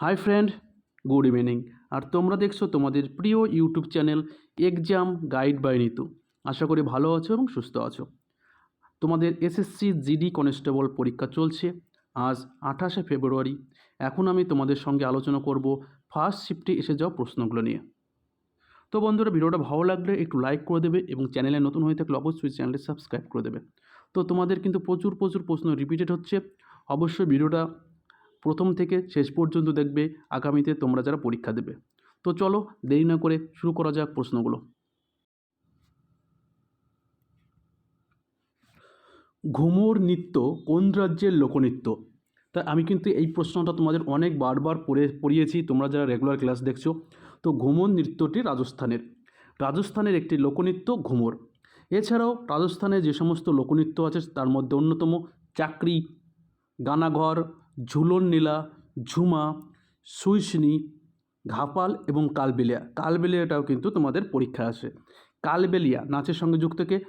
Hi friend, good evening. আর তোমরা দেখছ তোমাদের প্রিয় YouTube channel exam guide by Nitu. আশা করি ভালো আছো এবং সুস্থ আছো। তোমাদের এসএসসি জিডি কনস্টেবল পরীক্ষা চলছে আজ আঠাশে ফেব্রুয়ারি। এখন আমি তোমাদের সঙ্গে আলোচনা করব ফার্স্ট শিফটে এসে যাওয়া প্রশ্নগুলো নিয়ে। তো বন্ধুরা, ভিডিওটা ভালো লাগলে একটু লাইক করে দেবে এবং চ্যানেলে নতুন হয়ে থাকলে অবশ্যই চ্যানেলটি সাবস্ক্রাইব করে দেবে। তো তোমাদের কিন্তু প্রচুর প্রচুর প্রশ্ন রিপিটেড হচ্ছে। অবশ্যই ভিডিওটা প্রথম থেকে শেষ পর্যন্ত দেখবে আগামীতে তোমরা যারা পরীক্ষা দেবে। তো চলো দেরি না করে শুরু করা যাক প্রশ্নগুলো। ঘুমোর নৃত্য কোন রাজ্যের লোকনৃত্য? তা আমি কিন্তু এই প্রশ্নটা তোমাদের অনেক বারবার পড়ে, পড়িয়েছি, তোমরা যারা রেগুলার ক্লাস দেখছ। তো ঘুমর নৃত্যটি রাজস্থানের। রাজস্থানের একটি লোকনৃত্য ঘুমর। এছাড়াও রাজস্থানে যে সমস্ত লোকনৃত্য আছে, তার মধ্যে অন্যতম চাকরি, গানাঘর ঝুলন নীলা, ঝুমা, সুইসনি, ঘাপাল এবং কালবেলিয়া। কালবেলিয়াটাও কিন্তু তোমাদের পরীক্ষা আসে। কালবেলিয়া, নাচের সঙ্গে যুক্ত কে?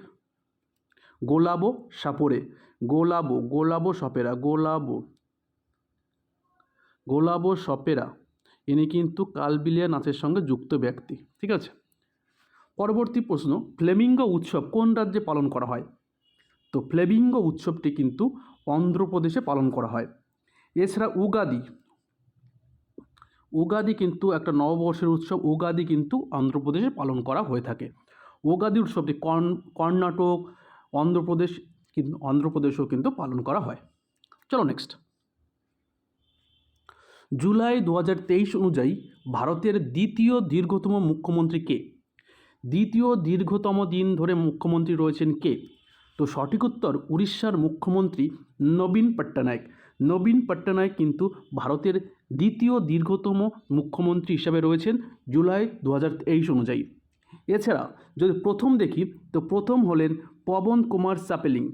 গোলাবো সাপোরে। গোলাবো গোলাবো সপেরা, গোলাবো। গোলাবো সপেরা, ইনি কিন্তু কালবিলিয়া নাচের সঙ্গে যুক্ত ব্যক্তি। ঠিক আছে? পরবর্তী প্রশ্ন, ফ্লেমিঙ্গো উৎসব কোন রাজ্যে পালন করা হয়? তো ফ্লেমিঙ্গো উৎসবটি কিন্তু অন্ধ্রপ্রদেশে পালন করা হয়। এছাড়া উগাদি। উগাদি কিন্তু একটা নববর্ষের উৎসব, উগাদি কিন্তু অন্ধ্রপ্রদেশে পালন করা হয়ে থাকে। উগাদি উৎসবটি কর্ণ, কর্ণাটক, অন্ধ্রপ্রদেশ কিন্তু, অন্ধ্রপ্রদেশেও কিন্তু পালন করা হয়। চলো নেক্সট জুলাই দু হাজার তেইশ অনুযায়ী ভারতের দ্বিতীয় দীর্ঘতম মুখ্যমন্ত্রী কে? দ্বিতীয় দীর্ঘতম দিন ধরে মুখ্যমন্ত্রী রয়েছেন কে? তো সঠিক উত্তর উড়িষ্যার মুখ্যমন্ত্রী নবীন পট্টনায়ক। নবীন পট্টনায়ক কিন্তু ভারতের দ্বিতীয় দীর্ঘতম মুখ্যমন্ত্রী হিসাবে রয়েছেন জুলাই দু হাজার তেইশ অনুযায়ী। এছাড়া যদি প্রথম দেখি, তো প্রথম হলেন পবন কুমার চাপেলিং।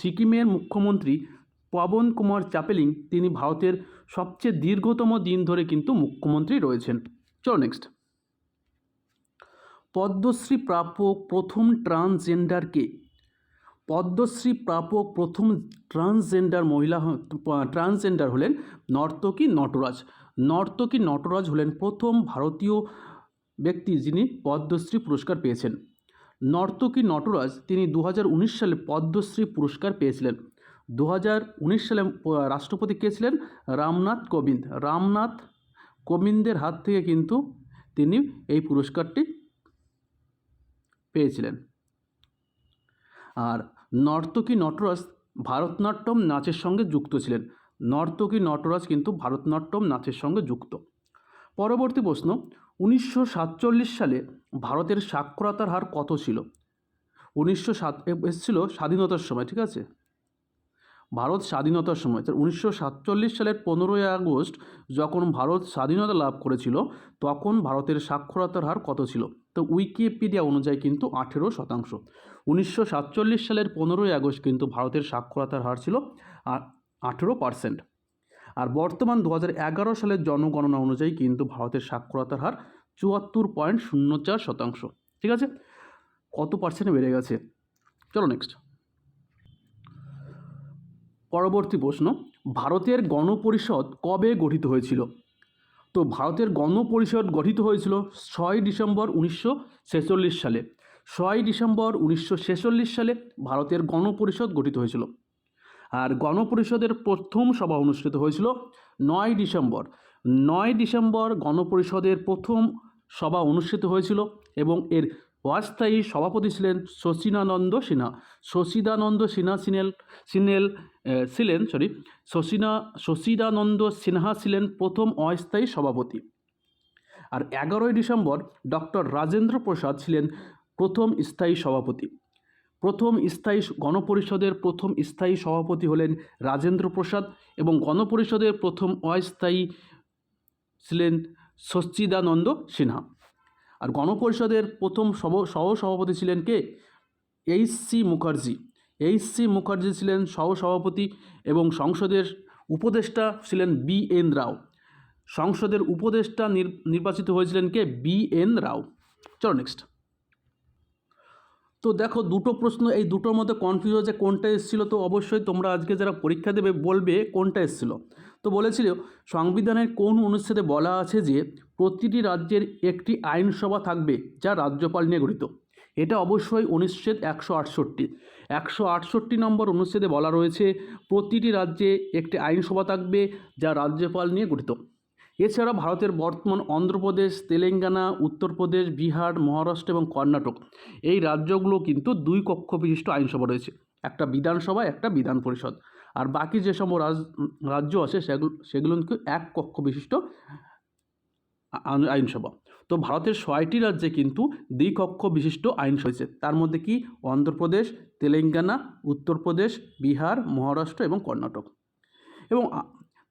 সিকিমের মুখ্যমন্ত্রী পবন কুমার চাপেলিং তিনি ভারতের সবচেয়ে দীর্ঘতম দিন ধরে কিন্তু মুখ্যমন্ত্রী রয়েছেন। চলো নেক্সট পদ্মশ্রী প্রাপক প্রথম ট্রান্সজেন্ডার কে পদ্মশ্রী প্রাপক প্রথম ট্রান্সজেন্ডার মহিলা ট্রান্সজেন্ডার হলেন নর্তকী নটরাজ। নর্তকী নটরাজ হলেন প্রথম ভারতীয় ব্যক্তি যিনি পদ্মশ্রী পুরস্কার পেয়েছেন। নর্তকী নটরাজ তিনি দু হাজার উনিশ সালে পদ্মশ্রী পুরস্কার পেয়েছিলেন। দু হাজার উনিশ সালে রাষ্ট্রপতি কে ছিলেন? রামনাথ কোবিন্দ। রামনাথ কোবিন্দের হাত থেকে কিন্তু তিনি এই পুরস্কারটি পেয়েছিলেন। আর নর্তকী নটরাজ ভারতনাট্যম নাচের সঙ্গে যুক্ত ছিলেন। নর্তকী নটরাজ কিন্তু ভারতনাট্যম নাচের সঙ্গে যুক্ত। পরবর্তী প্রশ্ন, উনিশশো সাতচল্লিশ সালে ভারতের সাক্ষরতার হার কত ছিল? উনিশশো সাত এসেছিল স্বাধীনতার সময়, ঠিক আছে? ভারত স্বাধীনতার সময়, তার উনিশশো সাতচল্লিশ সালের পনেরোই আগস্ট যখন ভারত স্বাধীনতা লাভ করেছিল, তখন ভারতের সাক্ষরতার হার কত ছিল? তো উইকিপিডিয়া অনুযায়ী কিন্তু আঠেরো শতাংশ। উনিশশো সাতচল্লিশ সালের পনেরোই আগস্ট কিন্তু ভারতের সাক্ষরতার হার ছিল আঠেরো পার্সেন্ট। আর বর্তমান দু সালের জনগণনা অনুযায়ী কিন্তু ভারতের সাক্ষরতার হার চুয়াত্তর পয়েন্ট শূন্য চার শতাংশ। ঠিক আছে? কত পার্সেন্টে বেড়ে গেছে? চলো নেক্সট পরবর্তী প্রশ্ন, ভারতের গণপরিষদ কবে গঠিত হয়েছিল? তো ভারতের গণপরিষদ গঠিত হয়েছিল ছয় ডিসেম্বর উনিশশো ছেচল্লিশ সালে। ছয় ডিসেম্বর উনিশশো ছেচল্লিশ সালে ভারতের গণপরিষদ গঠিত হয়েছিল। আর গণপরিষদের প্রথম সভা অনুষ্ঠিত হয়েছিল নয় ডিসেম্বর। নয় ডিসেম্বর গণপরিষদের প্রথম সভা অনুষ্ঠিত হয়েছিল এবং এর অস্থায়ী সভাপতি ছিলেন শচীনানন্দ সিনহা। শশীদানন্দ সিনহা সিনেল সিনেল ছিলেন সরি শশীনা, শশীদানন্দ সিনহা ছিলেন প্রথম অস্থায়ী সভাপতি। আর এগারোই ডিসেম্বর ডক্টর রাজেন্দ্র প্রসাদ ছিলেন প্রথম স্থায়ী সভাপতি। প্রথম স্থায়ী গণপরিষদের প্রথম স্থায়ী সভাপতি হলেন রাজেন্দ্র প্রসাদ এবং গণপরিষদের প্রথম অস্থায়ী ছিলেন সচ্চিদানন্দ সিনহা। আর গণপরিষদের প্রথম সহ, সহসভাপতি ছিলেন কে? H C Mukherjee. H C Mukherjee ছিলেন সহসভাপতি এবং সংসদের উপদেষ্টা ছিলেন বি এন রাও। সংসদের উপদেষ্টা নির্বাচিত হয়েছিলেন কে? বি এন রাও। চলো নেক্সট তো দেখো দুটো প্রশ্ন, এই দুটোর মধ্যে কনফিউজ হচ্ছে কোনটা এসেছিল, তো অবশ্যই তোমরা আজকে যারা পরীক্ষা দেবে বলবে কোনটা এসেছিল। তো বলেছিল সংবিধানের কোন অনুচ্ছেদে বলা আছে যে প্রতিটি রাজ্যের একটি আইনসভা থাকবে যা রাজ্যপাল নিয়ে গঠিত? এটা অবশ্যই অনুচ্ছেদ একশো আটষট্টি। একশো আটষট্টি নম্বর অনুচ্ছেদে বলা রয়েছে, প্রতিটি রাজ্যে একটি আইনসভা থাকবে যা রাজ্যপাল নিয়ে গঠিত। এছাড়া ভারতের বর্তমান অন্ধ্রপ্রদেশ, তেলেঙ্গানা, উত্তরপ্রদেশ, বিহার, মহারাষ্ট্র এবং কর্ণাটক। এই রাজ্যগুলো কিন্তু দুই কক্ষ বিশিষ্ট আইনসভা রয়েছে। একটা বিধানসভা, একটা বিধান পরিষদ। আর বাকি যে সব রাজ্য আছে সেগুলো সেগুলো এক কক্ষ বিশিষ্ট আইনসভা। তো ভারতের ছয়টি রাজ্যে কিন্তু দ্বিকক্ষ বিশিষ্ট আইন হয়েছে তার মধ্যে কি? অন্ধ্রপ্রদেশ, তেলেঙ্গানা, উত্তরপ্রদেশ, বিহার, মহারাষ্ট্র এবং কর্ণাটক। এবং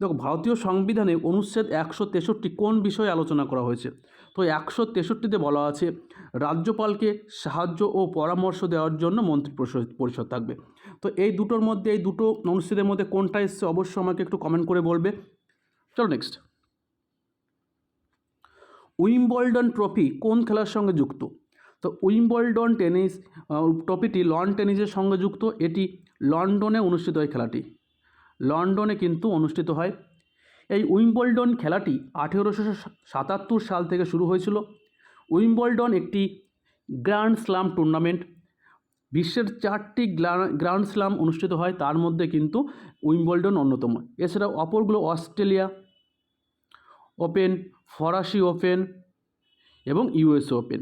দেখো, ভারতীয় সংবিধানে অনুচ্ছেদ একশো তেষট্টি কোন বিষয়ে আলোচনা করা হয়েছে? তো একশো তেষট্টিতে বলা আছে, রাজ্যপালকে সাহায্য ও পরামর্শ দেওয়ার জন্য মন্ত্রী পরিষদ থাকবে। তো এই দুটোর মধ্যে, এই দুটো অনুষ্ঠিতের মধ্যে কোনটা এসছে অবশ্যই আমাকে একটু কমেন্ট করে বলবে। চলো নেক্সট উইম্বলডন ট্রফি কোন খেলার সঙ্গে যুক্ত? তো উইম্বলডন টেনিস ট্রফিটি লন টেনিসের সঙ্গে যুক্ত, এটি লন্ডনে অনুষ্ঠিত হয় খেলাটি। লন্ডনে কিন্তু অনুষ্ঠিত হয়। এই উইম্বলডন খেলাটি আঠেরোশো সাতাত্তর সাল থেকে শুরু হয়েছিল। উইম্বলডন একটি গ্র্যান্ড স্লাম টুর্নামেন্ট। বিশ্বের চারটি গ্র্যান্ড স্লাম অনুষ্ঠিত হয়, তার মধ্যে কিন্তু উইম্বলডন অন্যতম। এছাড়া অপরগুলো অস্ট্রেলিয়া ওপেন, ফরাসি ওপেন এবং ইউএস ওপেন।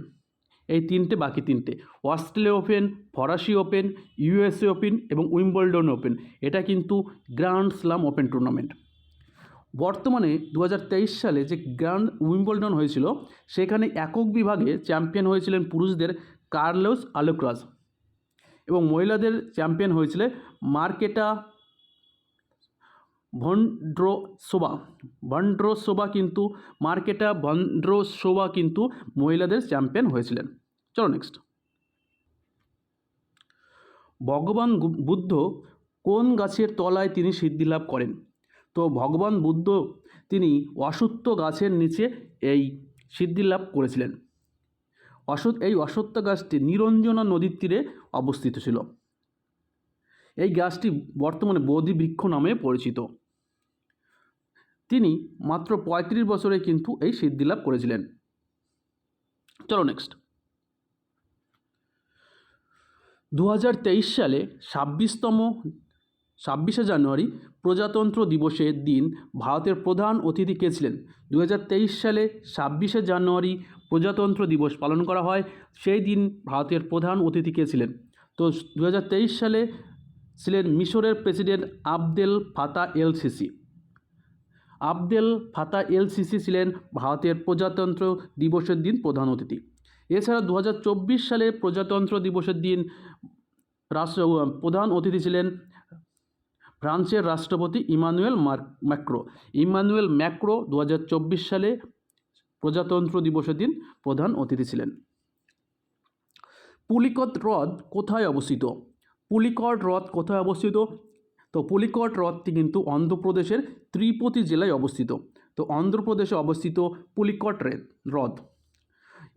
এই তিনটে বাকি তিনটে। অস্ট্রেলিয়া ওপেন, ফরাসি ওপেন ইউএসএ ওপেন এবং উইম্বলডন ওপেন। এটা কিন্তু গ্র্যান্ড স্লাম ওপেন টুর্নামেন্ট। বর্তমানে দু হাজার তেইশ সালে যে গ্র্যান্ড উইম্বলডন হয়েছিল, সেখানে একক বিভাগে চ্যাম্পিয়ন হয়েছিলেন পুরুষদের কার্লোস আলোক্রাস এবং মহিলাদের চ্যাম্পিয়ন হয়েছিল মার্কেটা ভন্ড্রোসোবা ভন্ড্রোসোবা কিন্তু, মার্কেটা ভন্ড্রোসোবা কিন্তু মহিলাদের চ্যাম্পিয়ন হয়েছিলেন। চলো নেক্সট ভগবান বুদ্ধ কোন গাছের তলায় তিনি সিদ্ধি লাভ করেন? তো ভগবান বুদ্ধ তিনি অসত্য গাছের নিচে এই সিদ্ধি লাভ করেছিলেন। অসৎ, এই অসত্য গাছটি নিরঞ্জনা নদীর তীরে অবস্থিত ছিল। এই গাছটি বর্তমানে বোধি বৃক্ষ নামে পরিচিত। তিনি মাত্র পঁয়ত্রিশ বছরে কিন্তু এই সিদ্ধি লাভ করেছিলেন। চলো নেক্সট দু হাজার তেইশ সালে ছাব্বিশতম ছাব্বিশে জানুয়ারি প্রজাতন্ত্র দিবসের দিন ভারতের প্রধান অতিথি কে ছিলেন? দু হাজার তেইশ সালে ছাব্বিশে জানুয়ারি প্রজাতন্ত্র দিবস পালন করা হয়, সেই দিন ভারতের প্রধান অতিথি কে ছিলেন? তো দু হাজার তেইশ সালে ছিলেন মিশরের প্রেসিডেন্ট আবদেল ফাতা এল সিসি আবদেল ফাতা এল সিসি ছিলেন ভারতের প্রজাতন্ত্র দিবসের দিন প্রধান অতিথি। এছাড়া দু হাজার চব্বিশ সালে প্রজাতন্ত্র দিবসের দিন রাষ্ট্র, প্রধান অতিথি ছিলেন ফ্রান্সের রাষ্ট্রপতি ইমানুয়েল ম্যাক্রো। ইমানুয়েল ম্যাক্রো দু হাজার চব্বিশ সালে প্রজাতন্ত্র দিবসের দিন প্রধান অতিথি ছিলেন। পুলিকট হ্রদ কোথায় অবস্থিত? পুলিকট হ্রদ কোথায় অবস্থিত? তো পুলিকট হ্রদটি কিন্তু অন্ধ্রপ্রদেশের ত্রিপতি জেলায় অবস্থিত। তো অন্ধ্রপ্রদেশে অবস্থিত পুলিকট হ্রদ।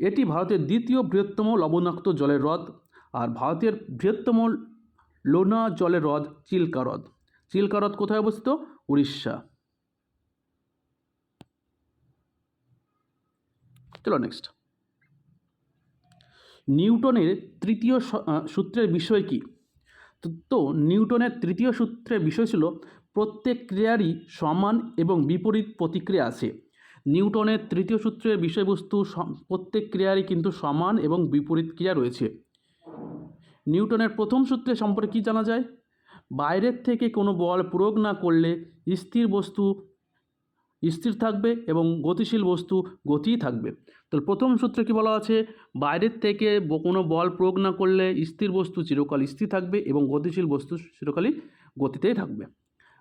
এটি ভারতের দ্বিতীয় বৃহত্তম লবণাক্ত জলের হ্রদ। আর ভারতের বৃহত্তম লোনা জলের হ্রদ চিল্কা হ্রদ। চিল্কা হ্রদ কোথায় অবস্থিত? উড়িষ্যা। চলো নেক্সট নিউটনের তৃতীয় সূত্রের বিষয় কি? তো নিউটনের তৃতীয় সূত্রের বিষয় ছিল প্রত্যেক ক্রিয়ারই সমান এবং বিপরীত প্রতিক্রিয়া আছে। নিউটনের তৃতীয় সূত্রের বিষয়বস্তু প্রত্যেক ক্রিয়ারই কিন্তু সমান এবং বিপরীত ক্রিয়া রয়েছে। নিউটনের প্রথম সূত্রে সম্পর্কে কী জানা যায়? বাইরের থেকে কোনো বল প্রয়োগ না করলে স্থির বস্তু, স্থির থাকবে এবং গতিশীল বস্তু গতিই থাকবে। তো প্রথম সূত্রে কি বলা আছে? বাইরের থেকে কোনো বল প্রয়োগ না করলে স্থির বস্তু চিরকাল স্থির থাকবে এবং গতিশীল বস্তু চিরকালই গতিতেই থাকবে।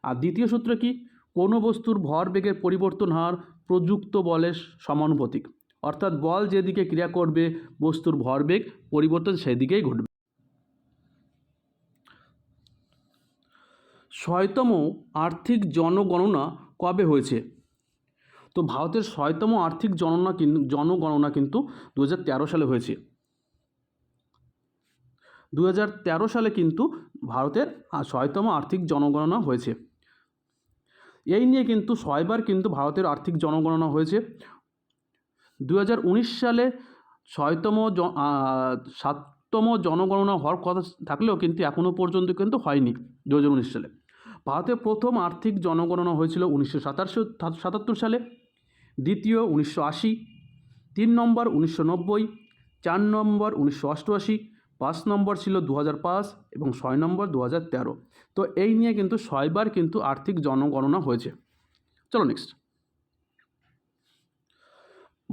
আর দ্বিতীয় সূত্র কি? কোনো বস্তুর ভর বেগের পরিবর্তন হার প্রযুক্ত বলের সমানুপাতিক। অর্থাৎ বল যেদিকে ক্রিয়া করবে, বস্তুর ভরবেগ পরিবর্তন সেদিকেই ঘটবে। ছয়তম আর্থিক জনগণনা কবে হয়েছে? তো ভারতের ছয়তম আর্থিক জননা জনগণনা কিন্তু দু হাজার তেরো সালে হয়েছে। দু হাজার তেরো সালে কিন্তু ভারতের ছয়তম আর্থিক জনগণনা হয়েছে। এই নিয়ে কিন্তু ছয়বার কিন্তু ভারতের আর্থিক জনগণনা হয়েছে। দু হাজার উনিশ সালে ছয়তম সাততম জনগণনা হওয়ার কথা থাকলেও কিন্তু এখনও পর্যন্ত কিন্তু হয়নি দু হাজার উনিশ সালে। ভারতের প্রথম আর্থিক জনগণনা হয়েছিল উনিশশো সাতাত্তর সালে, দ্বিতীয় উনিশশো আশি, তিন নম্বর উনিশশো নব্বই, চার নম্বর উনিশশো অষ্টআশি, পাঁচ নম্বর ছিল দু পাঁচ এবং ছয় নম্বর দু তেরো। তো এই নিয়ে কিন্তু ছয়বার কিন্তু আর্থিক জনগণনা হয়েছে। চলো নেক্সট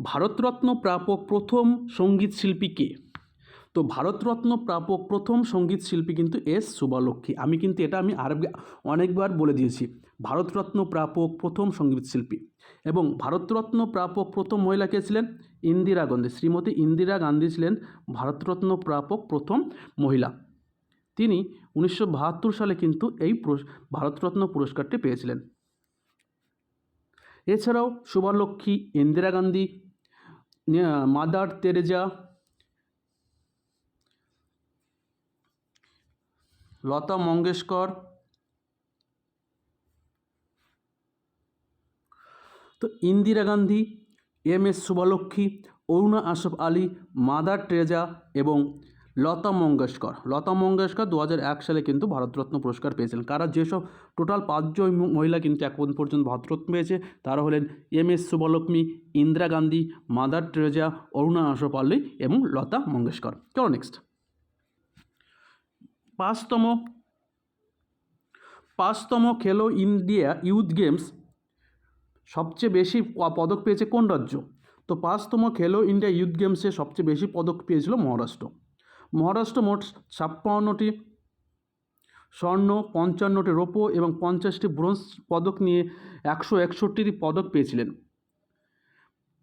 ভারতরত্ন প্রাপক প্রথম সংগীত শিল্পী কে? তো ভারতরত্ন প্রাপক প্রথম সংগীত শিল্পী কিন্তু এস শুভালক্ষ্মী আমি কিন্তু এটা আমি আর অনেকবার বলে দিয়েছি। ভারতরত্ন প্রাপক প্রথম সংগীত শিল্পী এবং ভারতরত্ন প্রাপক প্রথম মহিলা কে ছিলেন? ইন্দিরা গান্ধী। শ্রীমতী ইন্দিরা গান্ধী ছিলেন ভারতরত্ন প্রাপক প্রথম মহিলা। তিনি উনিশশো বাহাত্তর সালে কিন্তু এই ভারতরত্ন পুরস্কারটি পেয়েছিলেন। এছাড়াও শুভালক্ষ্মী ইন্দিরা গান্ধী মাদার তেরেজা লতা মঙ্গেশকর। তো Indira Gandhi, M S Subbulakshmi Aruna Asaf Ali, Mother Teresa এবং লতা মঙ্গেশকর। লতা মঙ্গেশকর দু সালে কিন্তু ভারতরত্ন পুরস্কার পেয়েছিলেন। কারা যেসব টোটাল পাঁচজন মহিলা কিন্তু এখন পর্যন্ত ভারতরত্ন পেয়েছে, তারা হলেন M S Subbulakshmi Indira Gandhi, Mother Teresa, Aruna Asaf Ali এবং লতা মঙ্গেশকর। চলো নেক্সট পাঁচতম পাঁচতম খেলো ইন্ডিয়া ইউথ গেমস। সবচেয়ে বেশি পদক পেয়েছে কোন রাজ্য? তো পাঁচতম খেলো ইন্ডিয়া ইউথ গেমসে সবচেয়ে বেশি পদক পেয়েছিল মহারাষ্ট্র। মহারাষ্ট্র মোট ছাপ্পান্নটি, স্বর্ণ, পঞ্চান্নটি রৌপ্য এবং পঞ্চাশটি ব্রোঞ্জ পদক নিয়ে একশো একষট্টিটি পদক পেয়েছিলেন।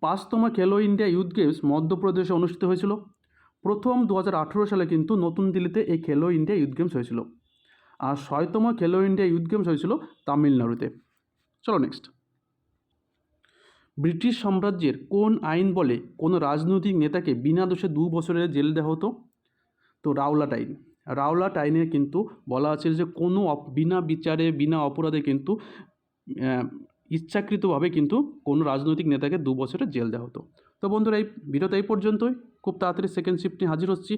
পাঁচতম খেলো ইন্ডিয়া ইউথ গেমস মধ্যপ্রদেশে অনুষ্ঠিত হয়েছিল। প্রথম দু হাজার আঠেরো সালে কিন্তু নতুন দিল্লিতে এই খেলো ইন্ডিয়া ইউথ গেমস হয়েছিল। আর ছয়তম খেলো ইন্ডিয়া ইউথ গেমস হয়েছিল তামিলনাড়ুতে। চলো নেক্সট ব্রিটিশ সাম্রাজ্যের কোন আইন বলে কোনো রাজনৈতিক নেতাকে বিনা দোষে দু বছরের জেল দেওয়া হতো? তো রাওলাট আইন রাওলাট আইনে কিন্তু বলা আছে যে কোনো বিনা বিচারে, বিনা অপরাধে কিন্তু ইচ্ছাকৃতভাবে কিন্তু কোনো রাজনৈতিক নেতাকে দু বছরের জেল দেওয়া হতো। তো বন্ধুরা এই ভিডিওতে এই পর্যন্তই। খুব তাড়াতাড়ি সেকেন্ড শিফট নিয়ে হাজির হচ্ছি